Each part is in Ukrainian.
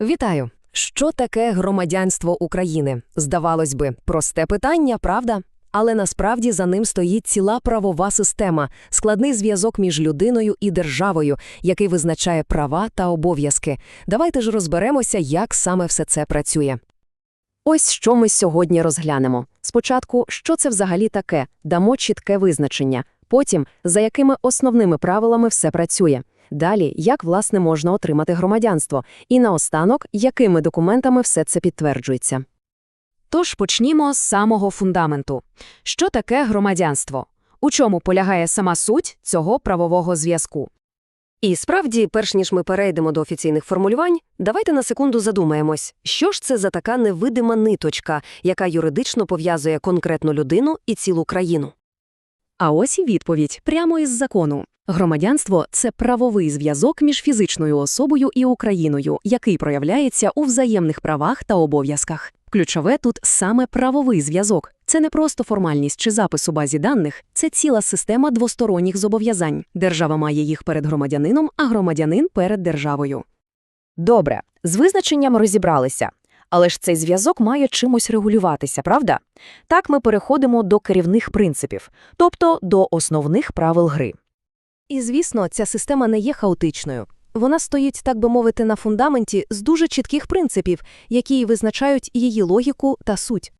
Вітаю! Що таке громадянство України? Здавалось би, просте питання, правда? Але насправді за ним стоїть ціла правова система, складний зв'язок між людиною і державою, який визначає права та обов'язки. Давайте ж розберемося, як саме все це працює. Ось що ми сьогодні розглянемо. Спочатку, що це взагалі таке, дамо чітке визначення. Потім, за якими основними правилами все працює. Далі, як, власне, можна отримати громадянство. І наостанок, якими документами все це підтверджується. Тож почнімо з самого фундаменту. Що таке громадянство? У чому полягає сама суть цього правового зв'язку? І справді, перш ніж ми перейдемо до офіційних формулювань, давайте на секунду задумаємось, що ж це за така невидима ниточка, яка юридично пов'язує конкретну людину і цілу країну. А ось і відповідь прямо із закону. Громадянство це правовий зв'язок між фізичною особою і Україною, який проявляється у взаємних правах та обов'язках. Ключове тут саме правовий зв'язок. Це не просто формальність чи запис у базі даних, це ціла система двосторонніх зобов'язань. Держава має їх перед громадянином, а громадянин перед державою. Добре, з визначенням розібралися. Але ж цей зв'язок має чимось регулюватися, правда? Так ми переходимо до керівних принципів, тобто до основних правил гри. І, звісно, ця система не є хаотичною. Вона стоїть, так би мовити, на фундаменті з дуже чітких принципів, які визначають її логіку та суть.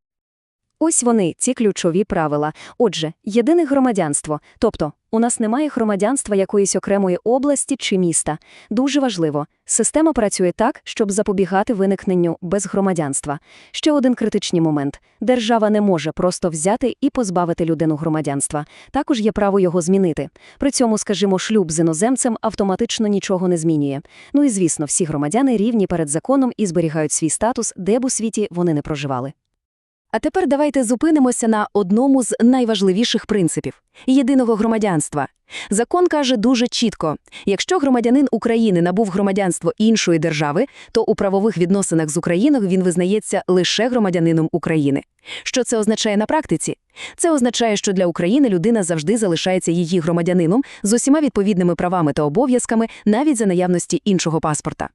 Ось вони, ці ключові правила. Отже, єдине громадянство, тобто у нас немає громадянства якоїсь окремої області чи міста. Дуже важливо, система працює так, щоб запобігати виникненню безгромадянства. Ще один критичний момент. Держава не може просто взяти і позбавити людину громадянства. Також є право його змінити. При цьому, скажімо, шлюб з іноземцем автоматично нічого не змінює. Ну і звісно, всі громадяни рівні перед законом і зберігають свій статус, де б у світі вони не проживали. А тепер давайте зупинимося на одному з найважливіших принципів – єдиного громадянства. Закон каже дуже чітко, якщо громадянин України набув громадянство іншої держави, то у правових відносинах з Україною він визнається лише громадянином України. Що це означає на практиці? Це означає, що для України людина завжди залишається її громадянином з усіма відповідними правами та обов'язками, навіть за наявності іншого паспорта.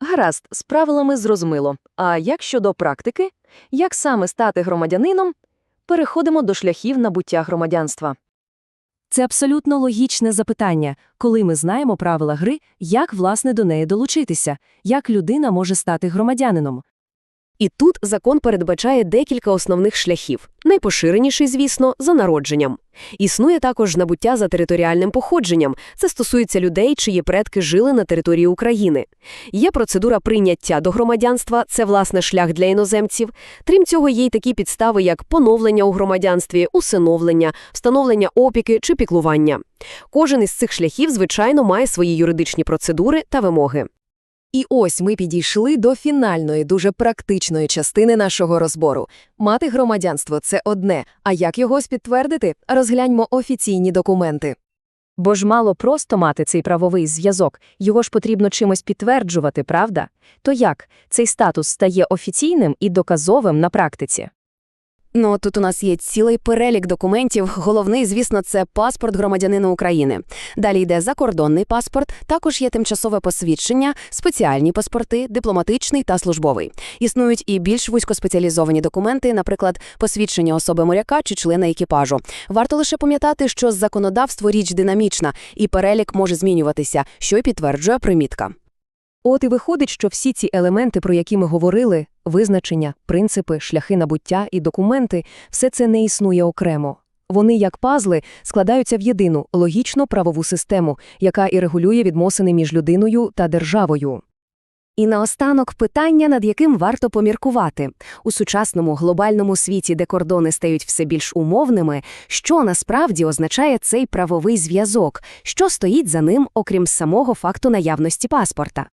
Гаразд, з правилами зрозуміло. А як щодо практики? Як саме стати громадянином? Переходимо до шляхів набуття громадянства. Це абсолютно логічне запитання, коли ми знаємо правила гри, як, власне, до неї долучитися, як людина може стати громадянином. І тут закон передбачає декілька основних шляхів. Найпоширеніший, звісно, за народженням. Існує також набуття за територіальним походженням. Це стосується людей, чиї предки жили на території України. Є процедура прийняття до громадянства, це, власне, шлях для іноземців. Крім цього, є й такі підстави, як поновлення у громадянстві, усиновлення, встановлення опіки чи піклування. Кожен із цих шляхів, звичайно, має свої юридичні процедури та вимоги. І ось ми підійшли до фінальної, дуже практичної частини нашого розбору. Мати громадянство – це одне, а як його підтвердити? Розгляньмо офіційні документи. Бо ж мало просто мати цей правовий зв'язок, його ж потрібно чимось підтверджувати, правда? То як цей статус стає офіційним і доказовим на практиці? Ну, тут у нас є цілий перелік документів. Головний, звісно, це паспорт громадянина України. Далі йде закордонний паспорт, також є тимчасове посвідчення, спеціальні паспорти, дипломатичний та службовий. Існують і більш вузькоспеціалізовані документи, наприклад, посвідчення особи моряка чи члена екіпажу. Варто лише пам'ятати, що законодавство річ динамічна, і перелік може змінюватися, що й підтверджує примітка. От і виходить, що всі ці елементи, про які ми говорили визначення, принципи, шляхи набуття і документи все це не існує окремо. Вони, як пазли, складаються в єдину логічно правову систему, яка і регулює відносини між людиною та державою. І наостанок питання, над яким варто поміркувати. У сучасному глобальному світі, де кордони стають все більш умовними, що насправді означає цей правовий зв'язок, що стоїть за ним, окрім самого факту наявності паспорта.